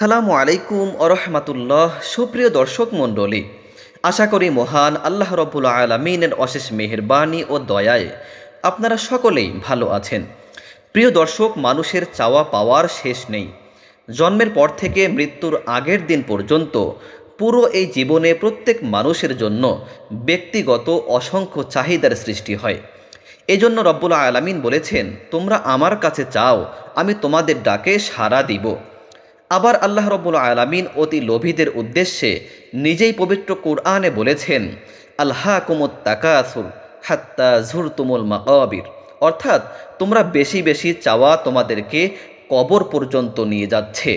সালামু আলাইকুম আরহামাতুল্লাহ সুপ্রিয় দর্শক মণ্ডলী। আশা করি মহান আল্লাহ রব্বুল আলমিনের অশেষ মেহেরবানি ও দয়ায় আপনারা সকলেই ভালো আছেন। প্রিয় দর্শক, মানুষের চাওয়া পাওয়ার শেষ নেই। জন্মের পর থেকে মৃত্যুর আগের দিন পর্যন্ত পুরো এই জীবনে প্রত্যেক মানুষের জন্য ব্যক্তিগত অসংখ্য চাহিদার সৃষ্টি হয়। এজন্য রব্বুল আলামিন বলেছেন, তোমরা আমার কাছে চাও, আমি তোমাদের ডাকে সাড়া দিব। আবার আল্লাহ রব্বুল আলামিন অতি লোভীদের উদ্দেশ্যে নিজেই পবিত্র কোরআনে বলেছেন আল্লাহ কুমত তাকাসুর হাত্তা ঝুর তুমুল মাকাবির অর্থাৎ তোমরা বেশি বেশি চাওয়া তোমাদেরকে কবর পর্যন্ত নিয়ে যাচ্ছে।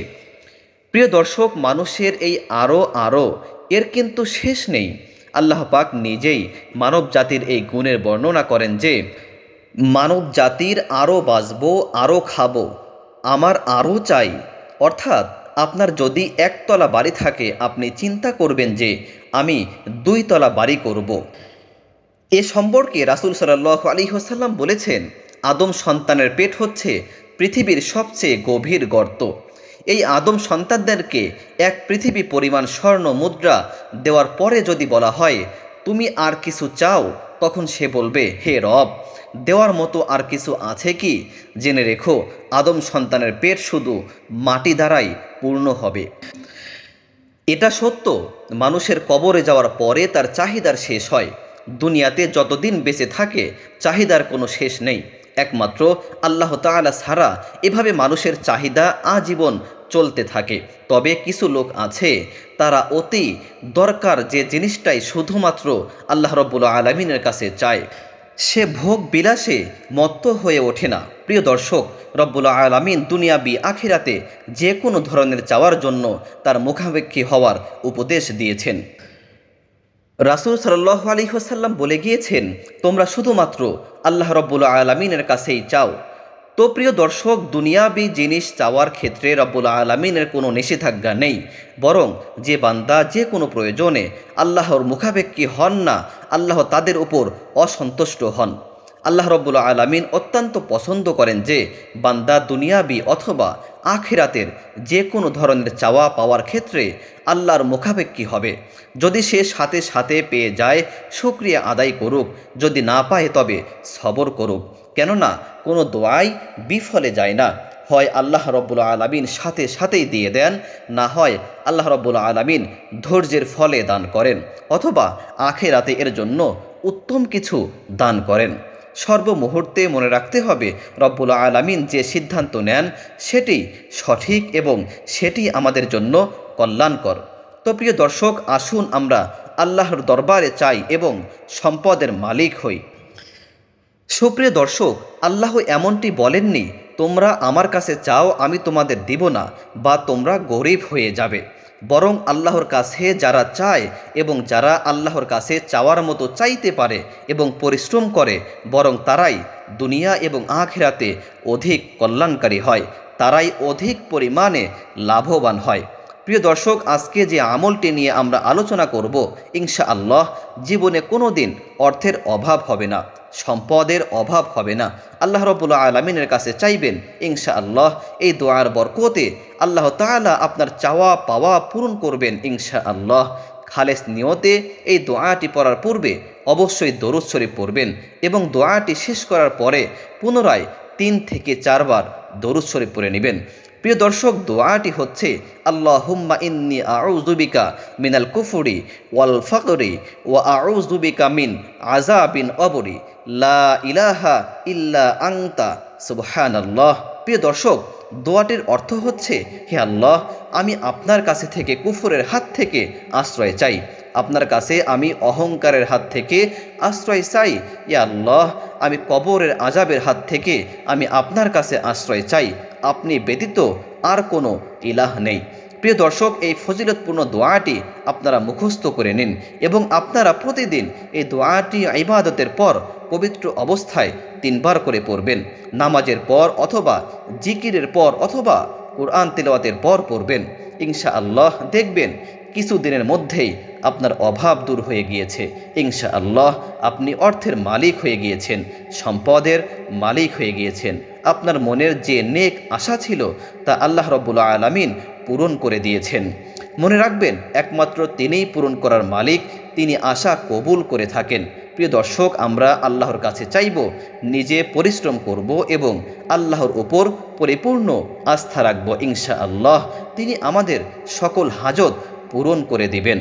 প্রিয় দর্শক, মানুষের এই আরও আরও এর কিন্তু শেষ নেই। আল্লাহ পাক নিজেই মানব জাতির এই গুণের বর্ণনা করেন যে, মানব জাতির আরও বাঁচবো আরও খাব, আমার আরও চাই। অর্থাৎ আপনার যদি একতলা বাড়ি থাকে, আপনি চিন্তা করবেন যে, আমি দুইতলা বাড়ি করব। এ সম্পর্কে রাসুল সাল্লাহ আলী হোসাল্লাম বলেছেন, আদম সন্তানের পেট হচ্ছে পৃথিবীর সবচেয়ে গভীর গর্ত এই আদম সন্তানদেরকে এক পৃথিবী পরিমাণ স্বর্ণ মুদ্রা দেওয়ার পরে যদি বলা হয়, তুমি আর কিছু চাও তখন সে বলবে, হে রব, দেওয়ার মতো আর কিছু আছে কি? জেনে রেখো, আদম সন্তানের পেট শুধু মাটি দ্বারাই পূর্ণ হবে। এটা সত্য, মানুষের কবরে যাওয়ার পরে তার চাহিদার শেষ হয়। দুনিয়াতে যতদিন বেঁচে থাকে, চাহিদার কোনো শেষ নেই। একমাত্র আল্লাহ তাআলা ছাড়া এভাবে মানুষের চাহিদা আজীবন চলতে থাকে। তবে কিছু লোক আছে, তারা অতি দরকার যে জিনিসটাই শুধুমাত্র আল্লাহ রব্বুল আলমিনের কাছে চায়। সে ভোগ বিলাসে মত্ত হয়ে ওঠে না। প্রিয় দর্শক, রব্বুল আলামিন দুনিয়াবি আখিরাতে যে কোনো ধরনের চাওয়ার জন্য তার মুখাপেক্ষী হওয়ার উপদেশ দিয়েছেন। রাসুল সাল্লাহ আলী হোসাল্লাম বলে গিয়েছেন, তোমরা শুধুমাত্র আল্লাহ রব্বুল আলমিনের কাছেই চাও। তো প্রিয় দর্শক, দুনিয়াবি জিনিস চাওয়ার ক্ষেত্রে রব্বুল আলমিনের কোনো নিষেধাজ্ঞা নেই। বরং যে বান্দা যে কোনো প্রয়োজনে আল্লাহর মুখাপেক্ষী হন না, আল্লাহ তাদের উপর অসন্তুষ্ট হন। আল্লাহ রব্বুল আলমিন অত্যন্ত পছন্দ করেন যে বান্দা দুনিয়াবি অথবা আখিরাতের যে কোনো ধরনের চাওয়া পাওয়ার ক্ষেত্রে আল্লাহর মুখাপেক্ষী হবে। যদি সে সাথে সাথে পেয়ে যায় সুক্রিয়া আদায় করুক, যদি না পায় তবে সবর করুক। কেননা কোনো দোয়াই বিফলে যায় না। হয় আল্লাহ রব্বুল আলমিন সাথে সাথেই দিয়ে দেন, না হয় আল্লাহ রব্বুল আলমিন ধৈর্যের ফলে দান করেন, অথবা আখেরাতে এর জন্য উত্তম কিছু দান করেন। সর্বমুহূর্তে মনে রাখতে হবে, রব্বুল আলামিন যে সিদ্ধান্ত নেন সেটি সঠিক এবং সেটি আমাদের জন্য কল্যাণকর। তো প্রিয় দর্শক, আসুন আমরা আল্লাহর দরবারে চাই এবং সম্পদের মালিক হই। সুপ্রিয় দর্শক, আল্লাহ এমনটি বলেননি, তোমরা আমার কাছে চাও, আমি তোমাদের দিব না, বা তোমরা গরিব হয়ে যাবে। বরং আল্লাহর কাছে যারা চায় এবং যারা আল্লাহর কাছে চাওয়ার মতো চাইতে পারে এবং পরিশ্রম করে, বরং তারাই দুনিয়া এবং আখেরাতে অধিক কল্যাণকারী হয়, তারাই অধিক পরিমাণে লাভবান হয়। প্রিয় দর্শক, আজকে যে আমলটি নিয়ে আমরা আলোচনা করব ইনশা আল্লাহ জীবনে কোনো দিন অর্থের অভাব হবে না, সম্পদের অভাব হবে না। আল্লাহ রবুল্লা আলমিনের কাছে চাইবেন ইনশা আল্লাহ এই দোয়ার বরকতে আল্লাহ তালা আপনার চাওয়া পাওয়া পূরণ করবেন ইনশা আল্লাহ খালেস নিয়তে এই দোয়াটি পড়ার পূর্বে অবশ্যই দরুদ শরীফ পড়বেন এবং দোয়াটি শেষ করার পরে পুনরায় তিন থেকে চারবার দরুদ শরীফ পড়ে নেবেন। প্রিয় দর্শক, দোয়াটি হচ্ছে আল্লাহ হুম্মা ইন্নি আউজুবিকা মিনাল কুফুরি ওয়াল ফকরি ওয়া আউজুবিকা মিন আজাবিন অবরি। লা ইলাহা ইল্লা আংতা সুবহান আল্লাহ প্রিয় দর্শক, দোয়াটির অর্থ হচ্ছে, হে আল্লাহ, আমি আপনার কাছে থেকে কুফুরের হাত থেকে আশ্রয় চাই। আপনার কাছে আমি অহংকারের হাত থেকে আশ্রয় চাই। ইয়া আল্লাহ, আমি কবরের আজাবের হাত থেকে আমি আপনার কাছে আশ্রয় চাই। আপনি ব্যতীত আর কোনো ইলাহ নেই। প্রিয় দর্শক, এই ফজিলতপূর্ণ দোয়াটি আপনারা মুখস্থ করে নিন এবং আপনারা প্রতিদিন এই দোয়াটি ইবাদতের পর পবিত্র অবস্থায় তিনবার করে পড়বেন। নামাজের পর অথবা জিকিরের পর অথবা কোরআন তেলাওয়াতের পর পড়বেন। ইনশা আল্লাহ দেখবেন কিছু দিনের মধ্যেই আপনার অভাব দূর হয়ে গিয়েছে। ইনশা আল্লাহ আপনি অর্থের মালিক হয়ে গিয়েছেন, সম্পদের মালিক হয়ে গিয়েছেন। আপনার মনের যে নেক আশা ছিল তা আল্লাহ রব্বুল আলমিন পূরণ করে দিয়েছেন। মনে রাখবেন, একমাত্র তিনিই পূরণ করার মালিক, তিনি আশা কবুল করে থাকেন। প্রিয় দর্শক, আমরা আল্লাহর কাছে চাইব, নিজে পরিশ্রম করব এবং আল্লাহর ওপর পরিপূর্ণ আস্থা রাখব ইনশা আল্লাহ তিনি আমাদের সকল হাজত পূরণ করে দিবেন।